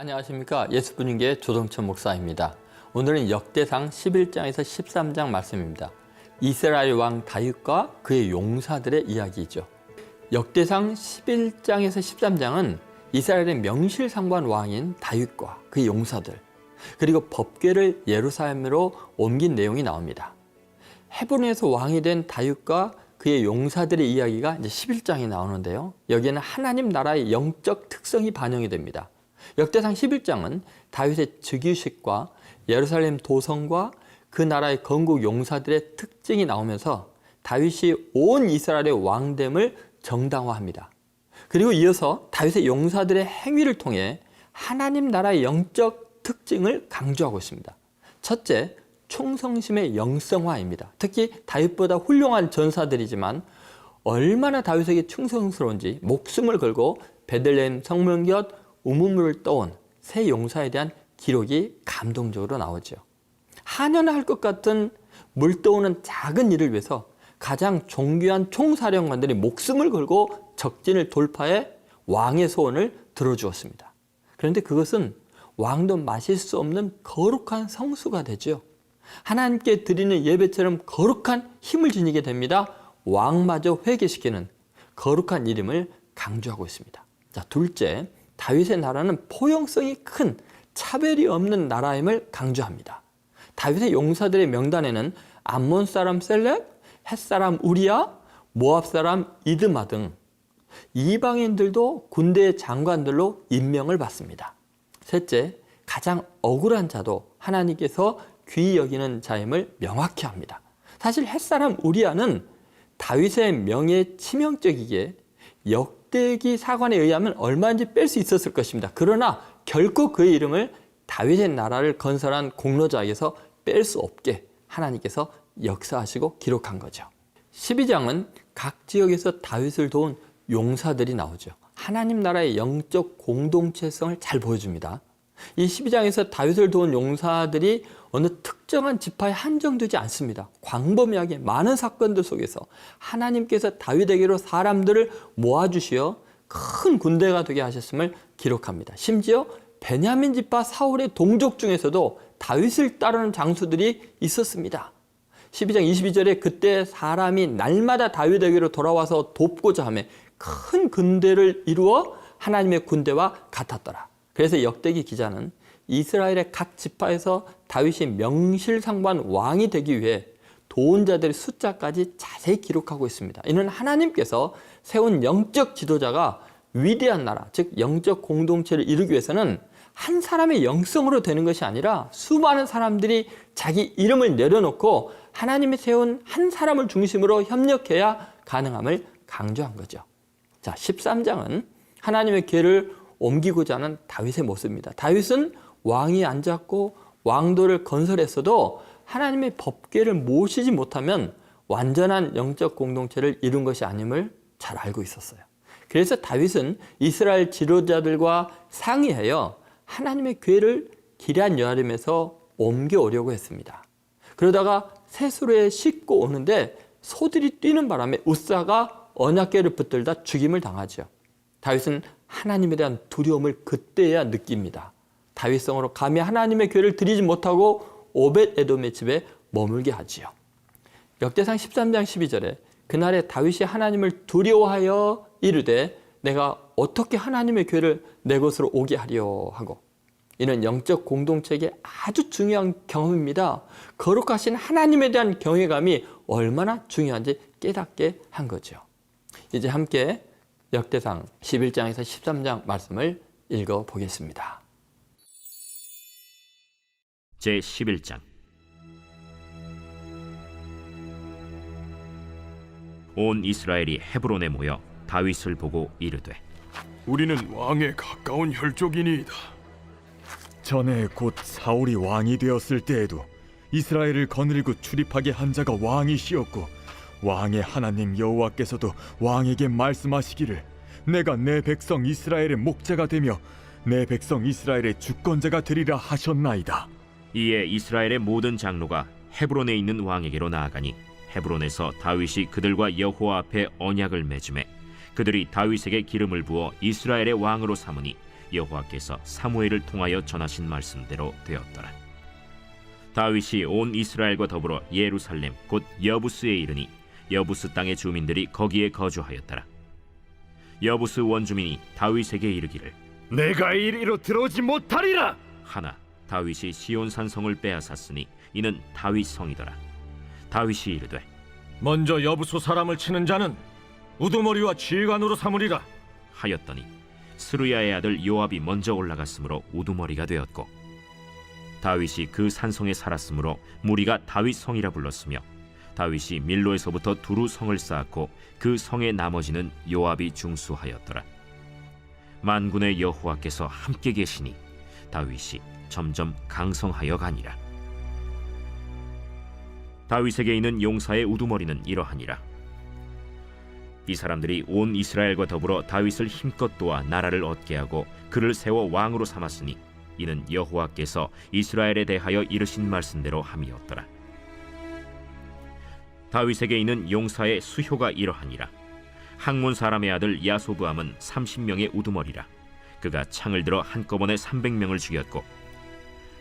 안녕하십니까 예수분인계 조동천 목사입니다. 오늘은 역대상 11장에서 13장 말씀입니다. 이스라엘 왕 다윗과 그의 용사들의 이야기죠. 역대상 11장에서 13장은 이스라엘의 명실상부한 왕인 다윗과 그의 용사들 그리고 법궤를 예루살렘으로 옮긴 내용이 나옵니다. 헤브론에서 왕이 된 다윗과 그의 용사들의 이야기가 이제 11장에 나오는데요. 여기에는 하나님 나라의 영적 특성이 반영이 됩니다. 역대상 11장은 다윗의 즉위식과 예루살렘 도성과 그 나라의 건국 용사들의 특징이 나오면서 다윗이 온 이스라엘의 왕됨을 정당화합니다. 그리고 이어서 다윗의 용사들의 행위를 통해 하나님 나라의 영적 특징을 강조하고 있습니다. 첫째, 충성심의 영성화입니다. 특히 다윗보다 훌륭한 전사들이지만 얼마나 다윗에게 충성스러운지 목숨을 걸고 베들레헴 성문 곁 우물물을 떠온 새 용사에 대한 기록이 감동적으로 나오죠. 한연할 것 같은 물 떠오는 작은 일을 위해서 가장 존귀한 총사령관들이 목숨을 걸고 적진을 돌파해 왕의 소원을 들어주었습니다. 그런데 그것은 왕도 마실 수 없는 거룩한 성수가 되죠. 하나님께 드리는 예배처럼 거룩한 힘을 지니게 됩니다. 왕마저 회개시키는 거룩한 이름을 강조하고 있습니다. 자, 둘째, 다윗의 나라는 포용성이 큰 차별이 없는 나라임을 강조합니다. 다윗의 용사들의 명단에는 암몬 사람 셀렙, 헷 사람 우리야, 모압 사람 이드마 등 이방인들도 군대의 장관들로 임명을 받습니다. 셋째, 가장 억울한 자도 하나님께서 귀히 여기는 자임을 명확히 합니다. 사실 햇사람 우리아는 다윗의 명예에 치명적이게 역 대기 사관에 의하면 얼마든지 뺄 수 있었을 것입니다. 그러나 결코 그의 이름을 다윗의 나라를 건설한 공로자에게서 뺄 수 없게 하나님께서 역사하시고 기록한 거죠. 12장은 각 지역에서 다윗을 도운 용사들이 나오죠. 하나님 나라의 영적 공동체성을 잘 보여줍니다. 이 12장에서 다윗을 도운 용사들이 어느 특정한 지파에 한정되지 않습니다. 광범위하게 많은 사건들 속에서 하나님께서 다윗에게로 사람들을 모아주시어 큰 군대가 되게 하셨음을 기록합니다. 심지어 베냐민 지파 사울의 동족 중에서도 다윗을 따르는 장수들이 있었습니다. 12장 22절에 그때 사람이 날마다 다윗에게로 돌아와서 돕고자 하며 큰 군대를 이루어 하나님의 군대와 같았더라. 그래서 역대기 기자는 이스라엘의 각 지파에서 다윗이 명실상부한 왕이 되기 위해 도운 자들의 숫자까지 자세히 기록하고 있습니다. 이는 하나님께서 세운 영적 지도자가 위대한 나라, 즉 영적 공동체를 이루기 위해서는 한 사람의 영성으로 되는 것이 아니라 수많은 사람들이 자기 이름을 내려놓고 하나님이 세운 한 사람을 중심으로 협력해야 가능함을 강조한 거죠. 자, 13장은 하나님의 괴를 옮기고자 하는 다윗의 모습입니다. 다윗은 왕이 앉았고 왕도를 건설했어도 하나님의 법궤를 모시지 못하면 완전한 영적 공동체를 이룬 것이 아님을 잘 알고 있었어요. 그래서 다윗은 이스라엘 지도자들과 상의하여 하나님의 궤를 기란 여아림에서 옮겨오려고 했습니다. 그러다가 세수로에 싣고 오는데 소들이 뛰는 바람에 우사가 언약궤를 붙들다 죽임을 당하죠. 다윗은 하나님에 대한 두려움을 그때야 느낍니다. 다윗성으로 감히 하나님의 궤를 드리지 못하고 오벳 에돔의 집에 머물게 하지요. 역대상 13장 12절에 그날에 다윗이 하나님을 두려워하여 이르되 내가 어떻게 하나님의 궤를 내 것으로 오게 하려 하고 이는 영적 공동체의 아주 중요한 경험입니다. 거룩하신 하나님에 대한 경외감이 얼마나 중요한지 깨닫게 한 거죠. 이제 함께 역대상 11장에서 13장 말씀을 읽어 보겠습니다. 제 11장 온 이스라엘이 헤브론에 모여 다윗을 보고 이르되 우리는 왕에 가까운 혈족이니이다. 전에 곧 사울이 왕이 되었을 때에도 이스라엘을 거느리고 출입하게 한 자가 왕이시었고 왕의 하나님 여호와께서도 왕에게 말씀하시기를 내가 내 백성 이스라엘의 목자가 되며 내 백성 이스라엘의 주권자가 되리라 하셨나이다. 이에 이스라엘의 모든 장로가 헤브론에 있는 왕에게로 나아가니 헤브론에서 다윗이 그들과 여호와 앞에 언약을 맺음에 그들이 다윗에게 기름을 부어 이스라엘의 왕으로 삼으니 여호와께서 사무엘을 통하여 전하신 말씀대로 되었더라. 다윗이 온 이스라엘과 더불어 예루살렘 곧 여부스에 이르니 여부스 땅의 주민들이 거기에 거주하였더라. 여부스 원주민이 다윗에게 이르기를 내가 이리로 들어오지 못하리라. 하나 다윗이 시온 산성을 빼앗았으니 이는 다윗 성이더라. 다윗이 이르되 먼저 여부수 사람을 치는 자는 우두머리와 지휘관으로 삼으리라. 하였더니 스루야의 아들 요압이 먼저 올라갔으므로 우두머리가 되었고 다윗이 그 산성에 살았으므로 무리가 다윗 성이라 불렀으며 다윗이 밀로에서부터 두루 성을 쌓았고 그 성의 나머지는 요압이 중수하였더라. 만군의 여호와께서 함께 계시니 다윗이 점점 강성하여 가니라. 다윗에게 있는 용사의 우두머리는 이러하니라. 이 사람들이 온 이스라엘과 더불어 다윗을 힘껏 도와 나라를 얻게 하고 그를 세워 왕으로 삼았으니 이는 여호와께서 이스라엘에 대하여 이르신 말씀대로 함이었더라. 다윗에게 있는 용사의 수효가 이러하니라. 항문 사람의 아들 야소부함은 30명의 우두머리라. 그가 창을 들어 한꺼번에 300명을 죽였고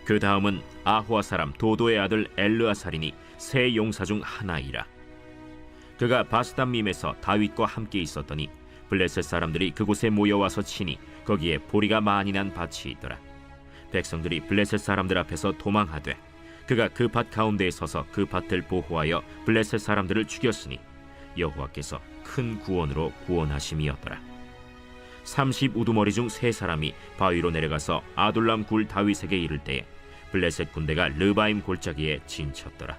그 다음은 아호아 사람 도도의 아들 엘르아살이니 세 용사 중 하나이라. 그가 바스담밈에서 다윗과 함께 있었더니 블레셋 사람들이 그곳에 모여와서 치니 거기에 보리가 많이 난 밭이 있더라. 백성들이 블레셋 사람들 앞에서 도망하되 그가 그 밭 가운데에 서서 그 밭을 보호하여 블레셋 사람들을 죽였으니 여호와께서 큰 구원으로 구원하심이었더라. 30 우두머리 중 세 사람이 바위로 내려가서 아둘람 굴 다윗에게 이를 때에 블레셋 군대가 르바임 골짜기에 진쳤더라.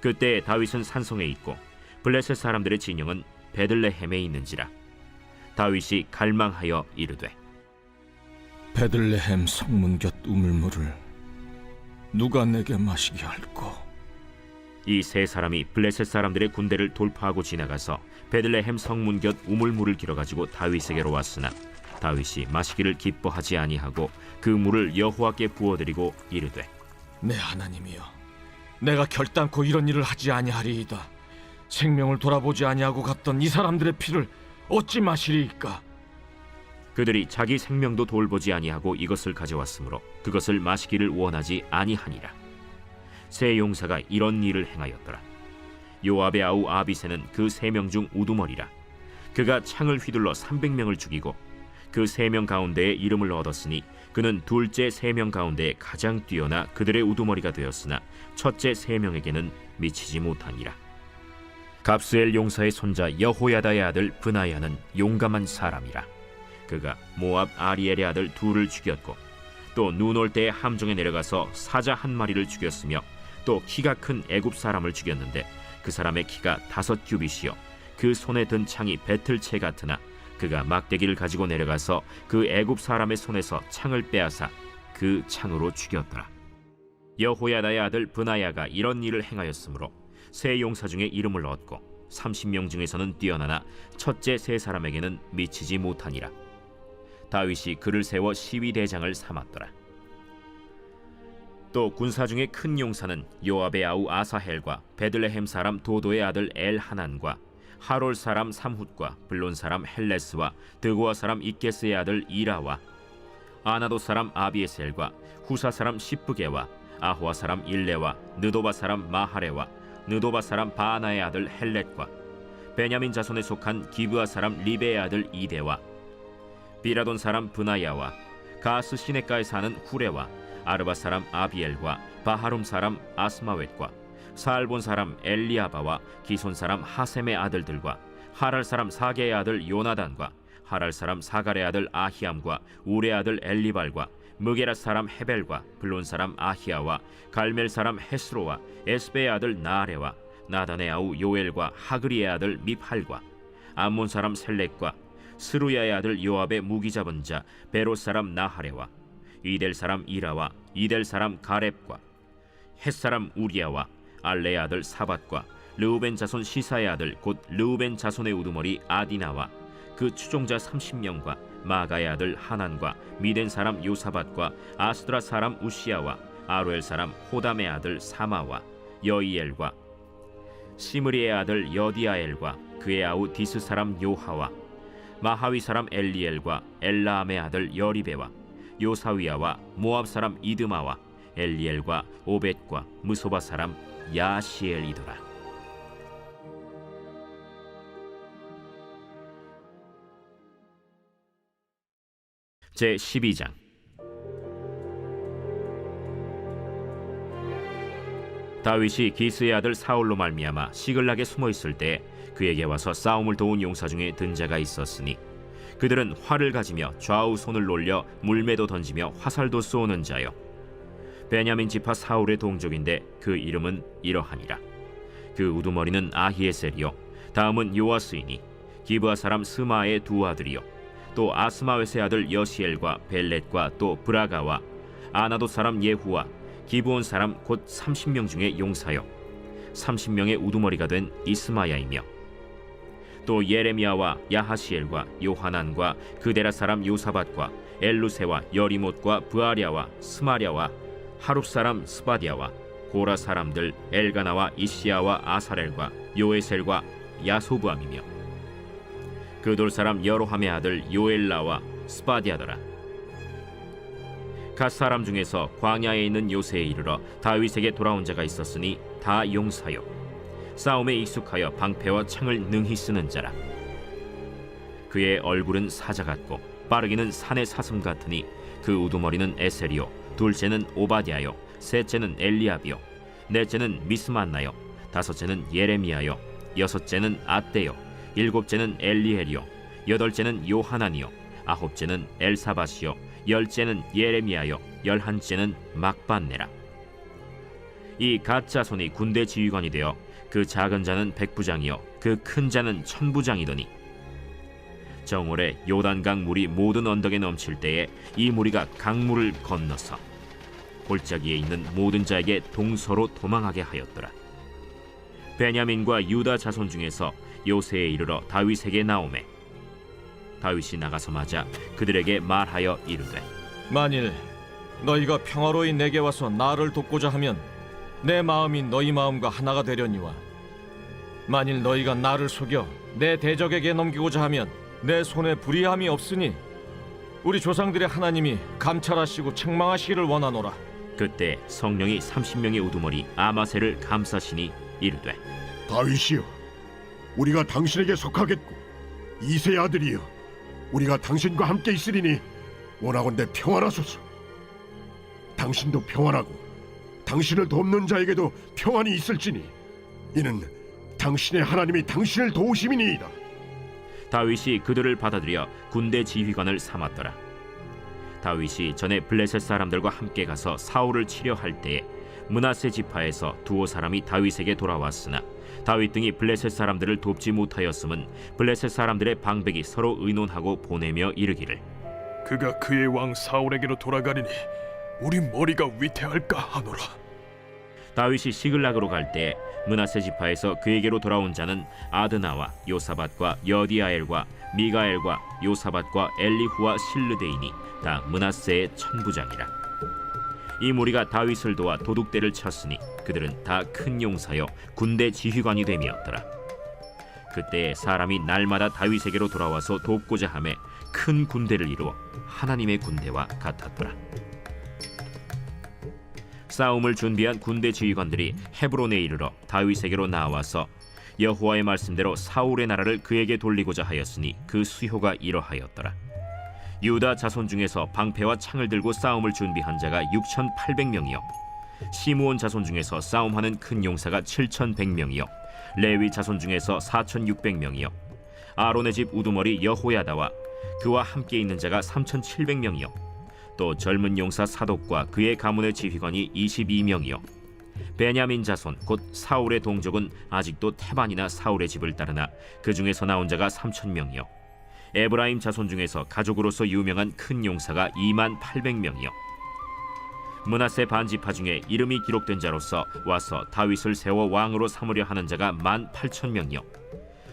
그때 다윗은 산성에 있고 블레셋 사람들의 진영은 베들레헴에 있는지라 다윗이 갈망하여 이르되 베들레헴 성문 곁 우물물을 누가 내게 마시게 할꼬? 이 세 사람이 블레셋 사람들의 군대를 돌파하고 지나가서 베들레헴 성문 곁 우물물을 길어가지고 다윗에게로 왔으나 다윗이 마시기를 기뻐하지 아니하고 그 물을 여호와께 부어드리고 이르되 내 하나님이여, 내가 결단코 이런 일을 하지 아니하리이다. 생명을 돌아보지 아니하고 갔던 이 사람들의 피를 어찌 마시리이까? 그들이 자기 생명도 돌보지 아니하고 이것을 가져왔으므로 그것을 마시기를 원하지 아니하니라. 세 용사가 이런 일을 행하였더라. 요압의 아우 아비세는 그 세 명 중 우두머리라. 그가 창을 휘둘러 300명을 죽이고 그 세 명 가운데에 이름을 얻었으니 그는 둘째 세 명 가운데 가장 뛰어나 그들의 우두머리가 되었으나 첫째 세 명에게는 미치지 못하니라. 갑스엘 용사의 손자 여호야다의 아들 브나야는 용감한 사람이라. 그가 모압 아리엘의 아들 둘을 죽였고 또 눈 올 때에 함정에 내려가서 사자 한 마리를 죽였으며 또 키가 큰 애굽 사람을 죽였는데 그 사람의 키가 다섯 규빗이요. 그 손에 든 창이 배틀채 같으나 그가 막대기를 가지고 내려가서 그 애굽 사람의 손에서 창을 빼앗아 그 창으로 죽였더라. 여호야다의 아들 브나야가 이런 일을 행하였으므로 세 용사 중에 이름을 얻고 30명 중에서는 뛰어나나 첫째 세 사람에게는 미치지 못하니라. 다윗이 그를 세워 시위 대장을 삼았더라. 또 군사 중에 큰 용사는 요압의 아우 아사헬과 베들레헴 사람 도도의 아들 엘 하난과 하롤 사람 삼훗과 블론 사람 헬레스와 드고아 사람 이게스의 아들 이라와 아나도 사람 아비에셀과 후사 사람 시프게와 아호아 사람 일레와 느도바 사람 마하레와 느도바 사람 바하나의 아들 헬렛과 베냐민 자손에 속한 기브아 사람 리베의 아들 이데와 비라돈 사람 브나야와 가스 시내가에 사는 후레와 아르바 사람 아비엘과 바하룸 사람 아스마웻과 살본 사람 엘리아바와 기손 사람 하셈의 아들들과 하랄 사람 사게의 아들 요나단과 하랄 사람 사갈의 아들 아히암과 우레 아들 엘리발과 무게라 사람 헤벨과 블론 사람 아히야와 갈멜 사람 헤스로와 에스베의 아들 나아레와 나단의 아우 요엘과 하그리의 아들 미팔과 암몬 사람 셀렉과 스루야의 아들 요압의 무기 잡은 자 베로 사람 나하레와 이델 사람 이라와 이델 사람 가렙과 헷 사람 우리야와 알레의 아들 사밧과 르우벤 자손 시사의 아들 곧 르우벤 자손의 우두머리 아디나와 그 추종자 30명과 마가의 아들 하난과 미덴 사람 요사밧과 아스드라 사람 우시야와 아루엘 사람 호담의 아들 사마와 여이엘과 시므리의 아들 여디아엘과 그의 아우 디스 사람 요하와 마하위 사람 엘리엘과 엘라암의 아들 여리베와 요사위야와 모압 사람 이드마와 엘리엘과 오벳과 무소바 사람 야시엘이더라. 제 12장 다윗이 기스의 아들 사울로 말미암아 시글락에 숨어 있을 때 그에게 와서 싸움을 도운 용사 중에 든 자가 있었으니 그들은 활을 가지며 좌우 손을 놀려 물매도 던지며 화살도 쏘는 자요. 베냐민 지파 사울의 동족인데 그 이름은 이러하니라. 그 우두머리는 아히에셀이요. 다음은 요아스이니 기브아 사람 스마의 두 아들이요. 또 아스마웨스의 아들 여시엘과 벨렛과 또 브라가와 아나도 사람 예후와 기브온 사람 곧 30명 중에 용사요. 30명의 우두머리가 된 이스마야이며 또 예레미야와 야하시엘과 요하난과 그데라 사람 요사밧과 엘루세와 여리못과 부아랴와 스마랴와 하룹 사람 스바디아와 고라 사람들 엘가나와 이시야와 아사렐과 요에셀과 야소부암이며 그돌 사람 여로함의 아들 요엘라와 스바디아더라. 갓 사람 중에서 광야에 있는 요새에 이르러 다윗에게 돌아온 자가 있었으니 다 용사요 싸움에 익숙하여 방패와 창을 능히 쓰는 자라. 그의 얼굴은 사자 같고 빠르기는 산의 사슴 같으니 그 우두머리는 에셀이요 둘째는 오바디아요 셋째는 엘리압이요 넷째는 미스만나요 다섯째는 예레미야요 여섯째는 아떼요 일곱째는 엘리엘이요 여덟째는 요하나니요 아홉째는 엘사바시요 열째는 예레미야요 열한째는 막반네라. 이 가짜 손이 군대 지휘관이 되어 그 작은 자는 백부장이요 그 큰 자는 천부장이더니. 정월에 요단강 물이 모든 언덕에 넘칠 때에 이 무리가 강물을 건너서 골짜기에 있는 모든 자에게 동서로 도망하게 하였더라. 베냐민과 유다 자손 중에서 요새에 이르러 다윗에게 나오매 다윗이 나가서 맞아 그들에게 말하여 이르되 만일 너희가 평화로이 내게 와서 나를 돕고자 하면 내 마음이 너희 마음과 하나가 되려니와 만일 너희가 나를 속여 내 대적에게 넘기고자 하면 내 손에 불의함이 없으니 우리 조상들의 하나님이 감찰하시고 책망하시기를 원하노라 그때 성령이 30명의 우두머리 아마세를 감싸시니 이르되 다윗이여, 우리가 당신에게 속하겠고 이세 아들이여, 우리가 당신과 함께 있으리니 원하건대 평안하소서. 당신도 평안하고 당신을 돕는 자에게도 평안이 있을지니 이는 당신의 하나님이 당신을 도우심이니이다. 다윗이 그들을 받아들여 군대 지휘관을 삼았더라. 다윗이 전에 블레셋 사람들과 함께 가서 사울을 치려 할 때에 문하세 지파에서 두어 사람이 다윗에게 돌아왔으나 다윗 등이 블레셋 사람들을 돕지 못하였음은 블레셋 사람들의 방백이 서로 의논하고 보내며 이르기를 그가 그의 왕 사울에게로 돌아가리니 우리 머리가 위태할까 하노라. 다윗이 시글락으로 갈 때 문하세 지파에서 그에게로 돌아온 자는 아드나와 요사밧과 여디아엘과 미가엘과 요사밧과 엘리후와 실르데이니 다 문하세의 천부장이라. 이 무리가 다윗을 도와 도둑대를 쳤으니 그들은 다 큰 용사여 군대 지휘관이 됨이었더라. 그때 사람이 날마다 다윗에게로 돌아와서 돕고자 하매 큰 군대를 이루어 하나님의 군대와 같았더라 싸움을 준비한 군대 지휘관들이 헤브론에 이르러 다윗에게로 나와서 여호와의 말씀대로 사울의 나라를 그에게 돌리고자 하였으니 그 수효가 이러하였더라. 유다 자손 중에서 방패와 창을 들고 싸움을 준비한 자가 6,800명이요. 시므온 자손 중에서 싸움하는 큰 용사가 7,100명이요. 레위 자손 중에서 4,600명이요. 아론의 집 우두머리 여호야다와 그와 함께 있는 자가 3,700명이요 또 젊은 용사 사독과 그의 가문의 지휘관이 22명이요. 베냐민 자손 곧 사울의 동족은 아직도 태반이나 사울의 집을 따르나 그 중에서 나온 자가 3,000명이요. 에브라임 자손 중에서 가족으로서 유명한 큰 용사가 2만 800명이요. 문하세 반지파 중에 이름이 기록된 자로서 와서 다윗을 세워 왕으로 삼으려 하는 자가 1만 8천 명이요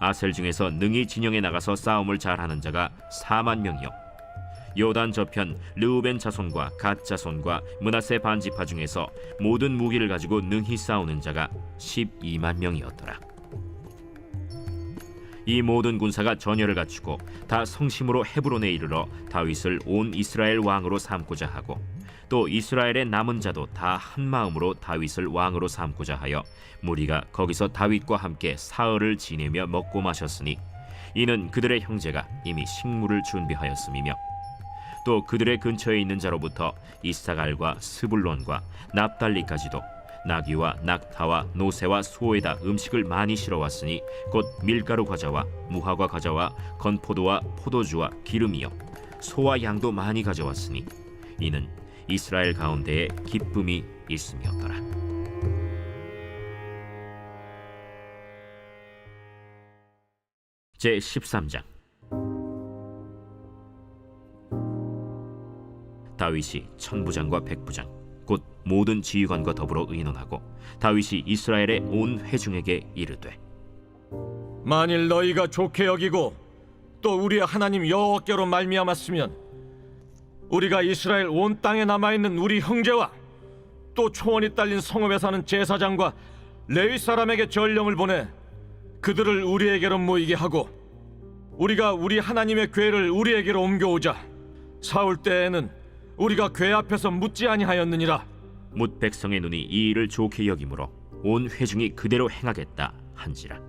아셀 중에서 능히 진영에 나가서 싸움을 잘하는 자가 4만 명이요 요단 저편 르우벤 자손과 갓 자손과 문하세 반지파 중에서 모든 무기를 가지고 능히 싸우는 자가 12만 명이었더라. 이 모든 군사가 전열을 갖추고 다 성심으로 헤브론에 이르러 다윗을 온 이스라엘 왕으로 삼고자 하고 또 이스라엘의 남은 자도 다 한 마음으로 다윗을 왕으로 삼고자 하여 무리가 거기서 다윗과 함께 사흘을 지내며 먹고 마셨으니 이는 그들의 형제가 이미 식물을 준비하였음이며 또 그들의 근처에 있는 자로부터 이사갈과 스불론과 납달리까지도 나귀와 낙타와 노새와 소에다 음식을 많이 실어왔으니 곧 밀가루 과자와 무화과 과자와 건포도와 포도주와 기름이요 소와 양도 많이 가져왔으니 이는 이스라엘 가운데에 기쁨이 있음이었더라. 제 13장 다윗이 천부장과 백부장 곧 모든 지휘관과 더불어 의논하고 다윗이 이스라엘의 온 회중에게 이르되 만일 너희가 좋게 여기고 또 우리의 하나님 여호와께로 말미암았으면 우리가 이스라엘 온 땅에 남아 있는 우리 형제와 또 초원이 딸린 성읍에 사는 제사장과 레위 사람에게 전령을 보내 그들을 우리에게로 모이게 하고 우리가 우리 하나님의 궤를 우리에게로 옮겨오자 사울 때에는 우리가 궤 앞에서 묻지 아니하였느니라. 뭇 백성의 눈이 이 일을 좋게 여기므로 온 회중이 그대로 행하겠다 한지라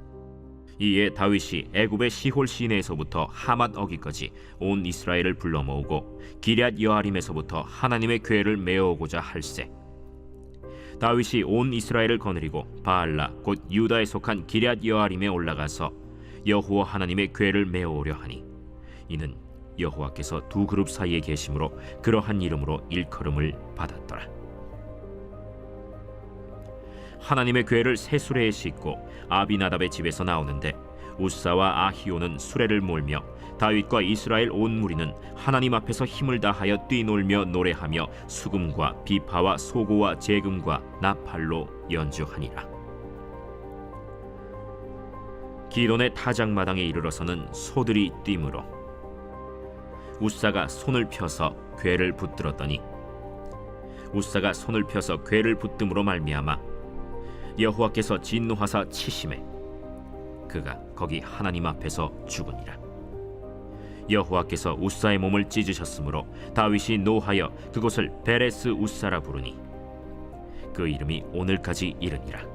이에 다윗이 애굽의 시홀 시내에서부터 하맛 어기까지 온 이스라엘을 불러 모으고 기럇 여아림에서부터 하나님의 궤를 메어오고자 할세 다윗이 온 이스라엘을 거느리고 바알라 곧 유다에 속한 기럇 여아림에 올라가서 여호와 하나님의 궤를 메어오려 하니 이는 여호와께서 두 그룹 사이에 계심으로 그러한 이름으로 일컬음을 받았더라. 하나님의 궤를 새 수레에 싣고 아비나답의 집에서 나오는데 우사와 아히오는 수레를 몰며 다윗과 이스라엘 온 무리는 하나님 앞에서 힘을 다하여 뛰놀며 노래하며 수금과 비파와 소고와 재금과 나팔로 연주하니라. 기돈의 타작마당에 이르러서는 소들이 뛰므로 우사가 손을 펴서 궤를 붙들었더니 우사가 손을 펴서 궤를 붙듦으로 말미암아 여호와께서 진노하사 치심에 그가 거기 하나님 앞에서 죽으니라 여호와께서 우사의 몸을 찢으셨으므로 다윗이 노하여 그곳을 베레스 우사라 부르니 그 이름이 오늘까지 이르니라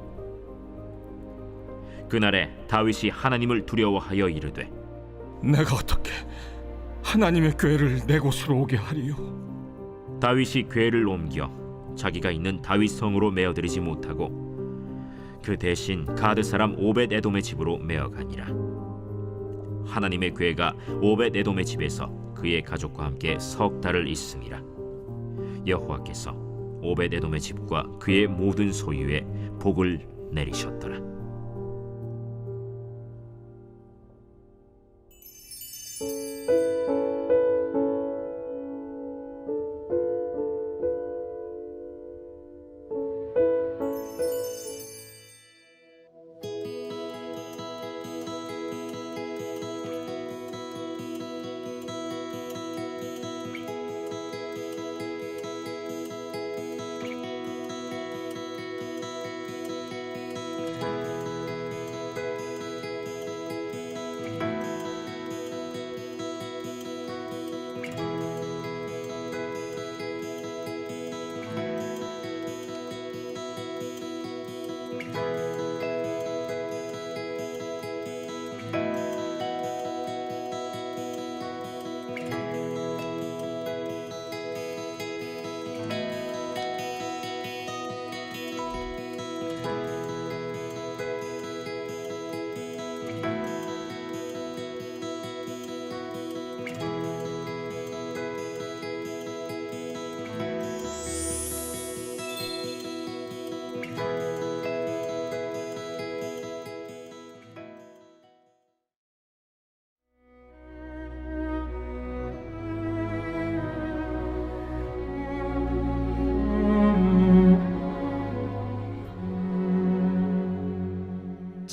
그날에 다윗이 하나님을 두려워하여 이르되 내가 어떻게 하나님의 궤를 내 곳으로 오게 하리요? 다윗이 궤를 옮겨 자기가 있는 다윗 성으로 메어들이지 못하고 그 대신 가드 사람 오벳 에돔의 집으로 메어가니라. 하나님의 궤가 오벳 에돔의 집에서 그의 가족과 함께 석 달을 있음이라. 여호와께서 오벳 에돔의 집과 그의 모든 소유에 복을 내리셨더라.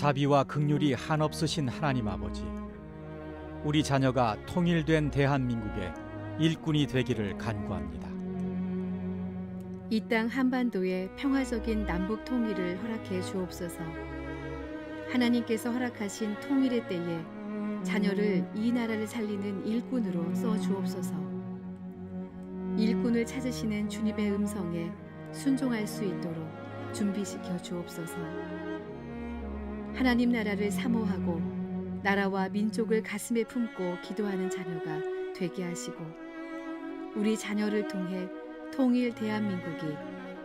자비와 극률이 한없으신 하나님 아버지, 우리 자녀가 통일된 대한민국의 일꾼이 되기를 간구합니다. 이 땅 한반도에 평화적인 남북 통일을 허락해 주옵소서. 하나님께서 허락하신 통일의 때에 자녀를 이 나라를 살리는 일꾼으로 써 주옵소서. 일꾼을 찾으시는 주님의 음성에 순종할 수 있도록 준비시켜 주옵소서. 하나님 나라를 사모하고 나라와 민족을 가슴에 품고 기도하는 자녀가 되게 하시고 우리 자녀를 통해 통일 대한민국이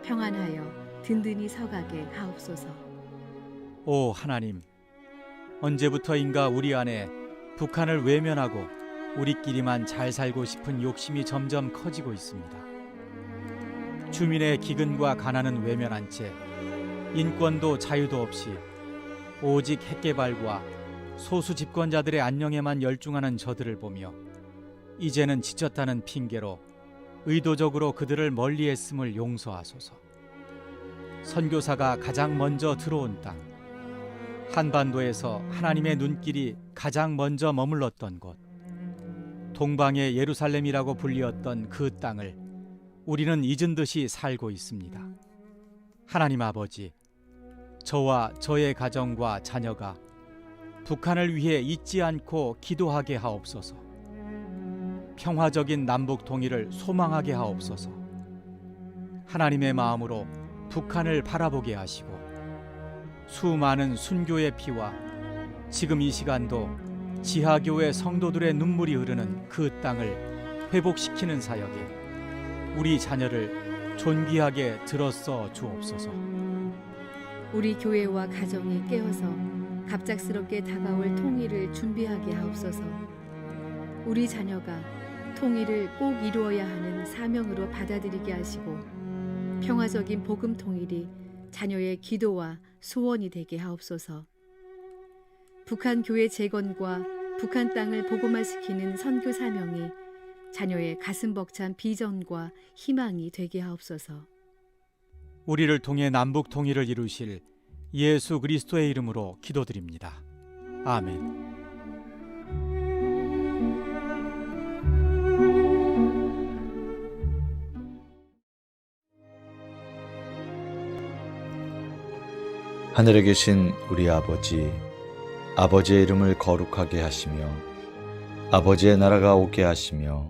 평안하여 든든히 서가게 하옵소서. 오 하나님, 언제부터인가 우리 안에 북한을 외면하고 우리끼리만 잘 살고 싶은 욕심이 점점 커지고 있습니다. 주민의 기근과 가난은 외면한 채 인권도 자유도 없이 오직 핵개발과 소수 집권자들의 안녕에만 열중하는 저들을 보며 이제는 지쳤다는 핑계로 의도적으로 그들을 멀리했음을 용서하소서. 선교사가 가장 먼저 들어온 땅, 한반도에서 하나님의 눈길이 가장 먼저 머물렀던 곳, 동방의 예루살렘이라고 불리었던 그 땅을 우리는 잊은 듯이 살고 있습니다. 하나님 아버지, 저와 저의 가정과 자녀가 북한을 위해 잊지 않고 기도하게 하옵소서. 평화적인 남북 통일을 소망하게 하옵소서. 하나님의 마음으로 북한을 바라보게 하시고 수많은 순교의 피와 지금 이 시간도 지하교회 성도들의 눈물이 흐르는 그 땅을 회복시키는 사역에 우리 자녀를 존귀하게 들어써 주옵소서. 우리 교회와 가정이 깨어서 갑작스럽게 다가올 통일을 준비하게 하옵소서. 우리 자녀가 통일을 꼭 이루어야 하는 사명으로 받아들이게 하시고 평화적인 복음 통일이 자녀의 기도와 소원이 되게 하옵소서. 북한 교회 재건과 북한 땅을 복음화시키는 선교 사명이 자녀의 가슴 벅찬 비전과 희망이 되게 하옵소서. 우리를 통해 남북 통일을 이루실 예수 그리스도의 이름으로 기도드립니다. 아멘. 하늘에 계신 우리 아버지, 아버지의 이름을 거룩하게 하시며, 아버지의 나라가 오게 하시며,